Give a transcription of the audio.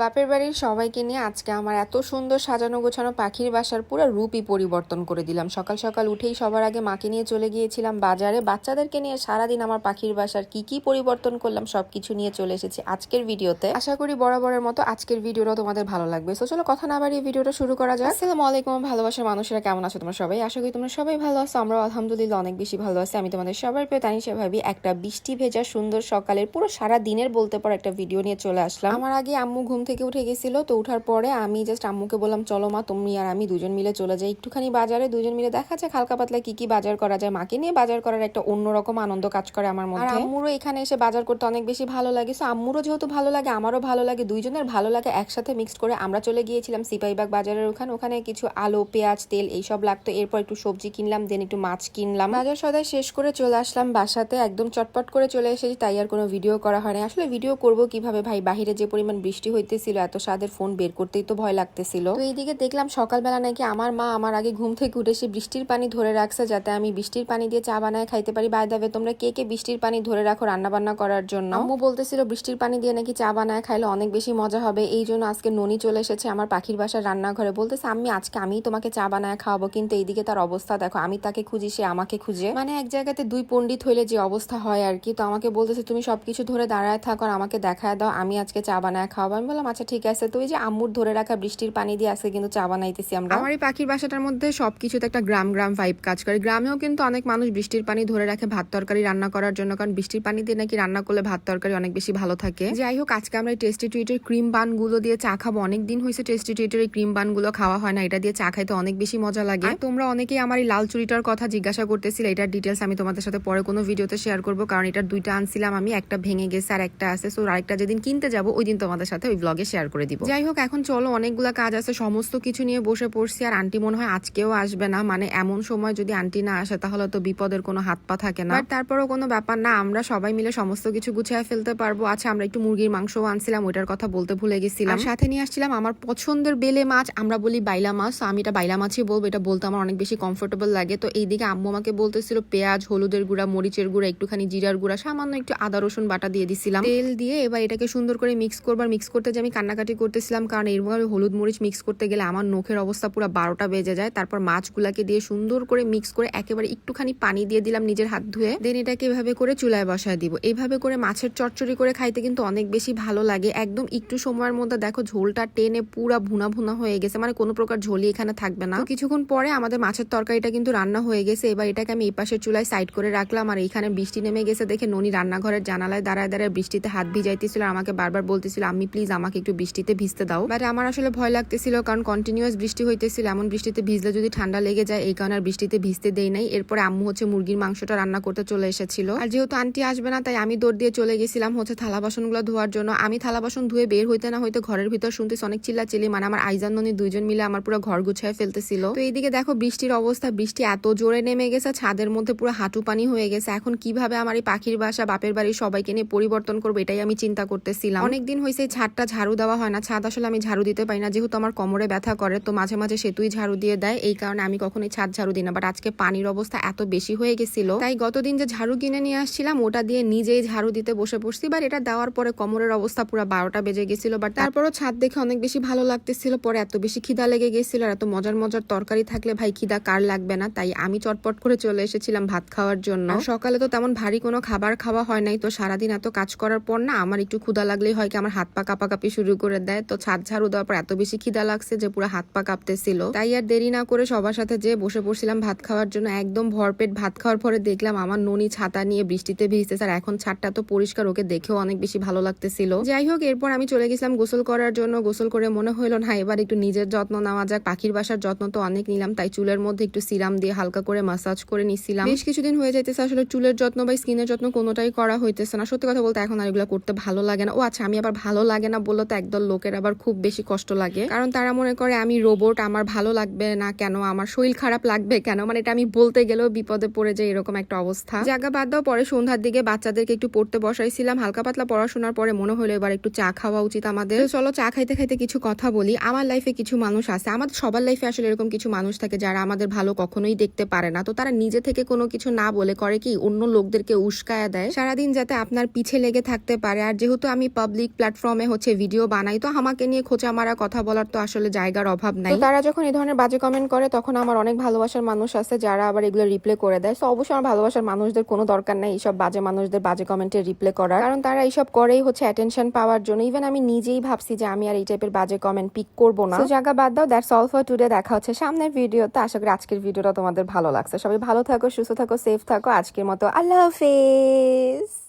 বাপের বাড়ির সবাইকে নিয়ে আজকে আমার এত সুন্দর সাজানো গোছানো পাখির বাসার পুরো রূপই পরিবর্তন করে দিলাম। সকাল সকাল উঠেই সবার আগে মাকে নিয়ে চলে গিয়েছিলাম বাজারে। বাচ্চাদেরকে নিয়ে সারাদিন আমার পাখির বাসার কি কি পরিবর্তন করলাম সবকিছু নিয়ে চলে এসেছি আজকের ভিডিওতে। আশা করি বরাবরের মতো আজকের ভিডিওটা তোমাদের ভালো লাগবে। তো চলো কথা না বাড়িয়ে ভিডিওটা শুরু করা যাক। আসসালামু আলাইকুম, ভালোবাসার মানুষেরা কেমন আছো তোমরা সবাই? আশা করি তোমরা সবাই ভালো আছো। আমরা আলহামদুলিল্লাহ অনেক বেশি ভালো আছি। আমি তোমাদের সবার প্রিয় তানিশা ভাবি। একটা বৃষ্টি ভেজা সুন্দর সকালের পুরো সারা দিনের বলতে পারো একটা ভিডিও নিয়ে চলে আসলাম। আমার আগে আম্মু ঘুম থেকে উঠে গেছিল। তো উঠার পরে আমি জাস্ট আম্মুকে বললাম চলো মা তুমি আর আমি দুজন মিলে চলে যাই একটুখানি বাজারে। দুজন মিলে দেখা যায় হালকা পাতলা কি কি বাজার করা যায়। মাকে নিয়ে বাজার করার একটা অন্যরকম আনন্দ কাজ করে আমার মধ্যে। আর আম্মুরও এখানে এসে বাজার করতে অনেক বেশি ভালো লাগে। সো আম্মুরও যেহেতু ভালো লাগে আমারও ভালো লাগে দুইজনের ভালো লাগে একসাথে মিক্সড করে আমরা চলে গিয়েছিলাম সিপাহীবাগ বাজারের ওখানে। ওখানে কিছু আলু পেঁয়াজ তেল এইসব লাগতো। এরপর একটু সবজি কিনলাম দেন একটু মাছ কিনলাম। বাজার সদাই শেষ করে চলে আসলাম বাসাতে। একদম চটপট করে চলে এসেছি তাই আর কোনো ভিডিও করা হয় না আসলে ভিডিও করব কীভাবে ভাই? বাহিরে যে পরিমাণ বৃষ্টি হইতেছিল এত স্বাদের ফোন বের করতেই তো ভয় লাগতেছিল। তো এইদিকে দেখলাম সকালবেলা নাকি আমার মা আমার আগে ঘুম থেকে উঠে সে বৃষ্টির পানি ধরে রাখছে যাতে আমি বৃষ্টির পানি দিয়ে চা বানায় খাইতে পারি। বাই দাবে তোমরা কে কে বৃষ্টির পানি ধরে রাখো রান্না বান্না করার জন্য? আম্মু বলতেছিল, বৃষ্টির পানি দিয়ে নাকি চা বানায় খাইলে অনেক বেশি মজা হবে। এই জন্য আজকে ননি চলে এসেছে আমার পাখির বাসার রান্নাঘরে। বলতেছে আমি আজকে আমি তোমাকে চা বানায় খাওয়াবো। কিন্তু এইদিকে তার অবস্থা দেখো, আমি তাকে খুঁজি, সে আমাকে খুঁজে। মানে এক জায়গাতে দুই পণ্ডিত হইলে যে অবস্থা হয় আর কি। তো আমাকে বলতেছে, তুমি সবকিছু ধরে দাঁড়ায় থাকো আর আমাকে দেখায় দাও, আমি আজকে চা বানায় খাওয়াবো। আমি বললাম আচ্ছা ঠিক আছে। তো যে আম্মুর ধরে রাখা বৃষ্টির পানি দিয়ে আজকে কিন্তু চা বানাইতেছি আমরা। আমার এই পাখির বাসাটার মধ্যে সবকিছুতে একটা গ্রাম গ্রাম ভাইব কাজ করে। গ্রামেও কিন্তু অনেক মানুষ বৃষ্টির পানি ধরে রাখে, ভাত তরকারি রান্না করার জন্য। কারণ বৃষ্টির পানি দিয়ে নাকি রান্না করলে ভাত তরকারি অনেক বেশি ভালো থাকে। যাই হোক, আজকে আমরা এই টেস্টি টুইটের ক্রিম বানগুলো দিয়ে চা খাব। অনেক দিন হয়েছে টেস্টি টুইটের এই ক্রিম বানগুলো খাওয়া হয় না। এটা দিয়ে চা খাইতে অনেক বেশি মজা লাগে। তোমরা অনেকেই আমার এই লাল চুরিটার কথা জিজ্ঞাসা করতেছিলে, এটার ডিটেলস আমি তোমাদের সাথে পরে কোনো ভিডিওতে শেয়ার করব। কারণ এটার দুইটা আনছিলাম আমি, একটা ভেঙে গেছে আর একটা আছে। সো আরেকটা যেদিন কিনতে যাব, ওই দিন তোমাদের সাথে ওই ব্লগে শেয়ার করে দিব। যাই হোক এখন চলো অনেকগুলা কাজ আছে সমস্ত কিছু নিয়ে বসে পড়ছি আর আন্টি মনে হয় আজকেও আসবে না। মানে এমন সময় যদি আন্টি না আসে তাহলে তো বিপদের কোনো হাত পা থাকে না। তারপরেও কোনো ব্যাপার না আমরা সবাই মিলে সমস্ত কিছু গুছিয়ে ফেলতে পারব। আচ্ছা আমরা একটু মুরগির মাংসও আনছিলাম ওইটার কথা বলতে ভুলে গেছিলাম। সাথে নিয়ে আসছিলাম আমার পছন্দের বেলে মাছ আমরা বলি বাইলা মাছ। তো আমি এটা বাইলা মাছই বলব এটা বলতে আমার অনেক বেশি কমফোর্টেবল লাগে। তো এইদিকে আম্মু আমাকে বলতেছিল পেঁয়াজ হলুদের গুঁড়া মরিচের গুঁড়া একটুখানি জিরার গুঁড়া সামান্য একটু আদা রসুন বাটা দিয়ে দিছিলাম। তেল দিয়ে এবার এটাকে সুন্দর করে মিক্স করবার মিক্স করতে আমি কান্নাকাটি করতেছিলাম, কারণ এরভাবে হলুদ মরিচ মিক্স করতে গেলে আমার নখের অবস্থা পুরো বারোটা বেজে যায়। তারপর মাছগুলাকে দিয়ে সুন্দর করে মিক্স করে একেবারে একটুখানি পানি দিয়ে দিলাম নিজের হাত ধুয়ে। দেন এটাকে এভাবে করে চুলায় বসায় দিব। এইভাবে করে মাছের চচ্চড়ি করে খাইতে কিন্তু অনেক বেশি ভালো লাগে। একদম একটু সময়ের মধ্যে দেখো ঝোলটা টেনে পুরা ভুনা ভুনা হয়ে গেছে। মানে কোনো প্রকার ঝোলই এখানে থাকবে না। কিছুক্ষণ পরে আমাদের মাছের তরকারিটা কিন্তু রান্না হয়ে গেছে। এবার এটাকে আমি এই পাশের চুলায় সাইড করে রাখলাম। আর এইখানে বৃষ্টি নেমে গেছে দেখে ননি রান্নাঘরের জানালায় দাঁড়ায় দাঁড়ায় বৃষ্টিতে হাত ভিজাইতেছিল। আমাকে বারবার বলতেছিল আমি প্লিজ আমাকে একটু বৃষ্টিতে ভিজতে দাও। বাট আমার আসলে ভয় লাগতেছিল কারণ কন্টিনিউয়াস বৃষ্টি হইতেছিল। এমন বৃষ্টিতে ভিজলে যদি ঠান্ডা লেগে যায়, এই কারণে আর বৃষ্টিতে ভিজতে দেই নাই। এরপরে আম্মু হচ্ছে মুরগির মাংসটা রান্না করতে চলে এসেছিল। আর যেহেতু আন্টি আসবে না, তাই আমি দৌড় দিয়ে চলে গেছিলাম হচ্ছে থালা বাসনগুলো ধোয়ার জন্য। আমি থালা বাসন ধুয়ে বের হইতে না হইতে ঘরের ভিতর শুনতেছি অনেক চিল্লা চিল্লি মানে আমার আইজান ননি দুইজন মিলে আমার পুরো ঘর গুছায় ফেলতেছিল। তো এইদিকে দেখো বৃষ্টির অবস্থা। বৃষ্টি এত জোরে নেমে গেছে, ছাদের মধ্যে পুরো হাঁটু পানি হয়ে গেছে। এখন কীভাবে আমার এই পাখির বাসা, বাপের বাড়ি সবাইকে নিয়ে পরিবর্তন করব, এটাই আমি চিন্তা করতেছিলাম। অনেকদিন হয়েছে ছাদটা ঝাড়ু দেওয়া হয় না, ছাদ আসলে আমি ঝাড়ু দিতে পারি না। যেহেতু আমার কোমরে ব্যথা করে, তো মাঝে মাঝে সেতুই ঝাড়ু দিয়ে দেয়। এই কারণে আমি কখনোই ছাদ ঝাড়ু দিই না। বাট আজকে পানির অবস্থা এত বেশি হয়ে গেছিল। তাই গতদিন যে ঝাড়ু কিনে নিয়ে আসছিলাম, ওটা দিয়ে নিজেই ঝাড়ু দিতে বসে পড়ছি। বাট এটা দেওয়ার পরে কোমরের অবস্থা পুরো বারোটা বেজে গেছিল। বাট তারপরও ছাদ দেখে অনেক বেশি ভালো লাগতেছিল। পরে এত বেশি খিদা লেগে গেছিল। আর এত মজার মজার তরকারি থাকলে ভাই খিদা কার লাগবে না? তাই আমি চটপট করে চলে এসেছিলাম ভাত খাওয়ার জন্য। সকালে তো তেমন ভারী কোনো খাবার খাওয়া হয় নাই। তো সারাদিন এত কাজ করার পর না, আমার একটু ক্ষুদা লাগলেই হয় কি, আমার হাত পা কাঁপাকাঁপি শুরু করে দেয়। তো ছাদ ঝাড়ু দেওয়ার পর এত বেশি খিদা লাগছে যে পুরো হাত পা কাঁপতেছিল। তাই আর দেরি না করে সবার সাথে যে বসে পড়ছিলাম ভাত খাওয়ার জন্য। একদম ভরপেট ভাত খাওয়ার পরে দেখলাম আমার ননি ছাতা নিয়ে বৃষ্টিতে ভিজতেছে আর এখন ছাদটা তো পরিষ্কার, ওকে দেখেও অনেক বেশি ভালো লাগতেছিল। যাই হোক, এরপর আমি চলে গেছিলাম গোসল করার জন্য। গোসল করে মনে হলো না, এবার একটু নিজের যত্ন নেওয়া যাক। পাখির বাসার যত্ন তো অনেক নিলাম, তাই চুলের মধ্যে একটু সিরাম দিয়ে হালকা করে মাসাজ করে নিছিলাম বেশ কিছুদিন হয়ে যাইতেছে, আসলে চুলের যত্ন বা স্কিনের যত্ন কোনোটাই করা হইতেছে না। সত্যি কথা বলতে, এখন আর এগুলো করতে ভালো লাগে না। ও আচ্ছা আমি আবার ভালো লাগে না বললে তো একদল লোকের আবার খুব বেশি কষ্ট লাগে। কারণ তারা মনে করে, আমি রোবট আমার ভালো লাগবে না কেন? আমার শরীর খারাপ লাগবে কেন? মানে এটা আমি বলতে গেলেও বিপদে পড়ে যায় এরকম একটা অবস্থা। জায়গা বাদ দাও, পরে সন্ধ্যার দিকে বাচ্চাদেরকে একটু পড়তে বসাইছিলাম। হালকা পাতলা পড়াশোনার পরে মনে হলো এবার একটু চা খাওয়া উচিত আমাদের। চলো চা খাইতে খাইতে কিছু কথা বলি। আমার লাইফে কিছু মানুষ আছে। আমাদের সবার লাইফে আসলে এরকম কিছু মানুষ থাকে যারা আমাদের ভালো কখনোই দেখতে পারে না। তো তারা নিজে থেকে কোনো কিছু না বলে করে কি, অন্য লোকদেরকে উস্কায়া দেয়। সারাদিন যাতে আপনার পিছে লেগে থাকতে পারে। আর যেহেতু আমি পাবলিক প্ল্যাটফর্মে হচ্ছে ভিডিও ভিডিও বানাই তো আমাকে নিয়ে খোঁচা মারা কথা বলার তো আসলে জায়গার অভাব নাই। তারা যখন এই ধরনের বাজে কমেন্ট করে তখন আমার অনেক ভালোবাসার মানুষ আছে যারা আবার এগুলো রিপ্লে করে দেয়। তো অবশ্যই আমার ভালোবাসার মানুষদের কোনো দরকার নাই এইসব বাজে মানুষদের বাজে কমেন্টে রিপ্লে করার। কারণ তারা এইসব করেই হচ্ছে অ্যাটেনশন পাওয়ার জন্য। ইভেন আমি নিজেই ভাবছি যে আমি আর এই টাইপের বাজে কমেন্ট পিক করব না। তো জায়গা বাদ দাও দ্যাটস অল ফর টুডে দেখা হচ্ছে সামনের ভিডিওতে আশা করি আজকের ভিডিওটা তোমাদের ভালো লাগছে। সবাই ভালো থাকো সুস্থ থাকো সেফ থাকো। আজকের মতো আল্লাহ হাফেজ।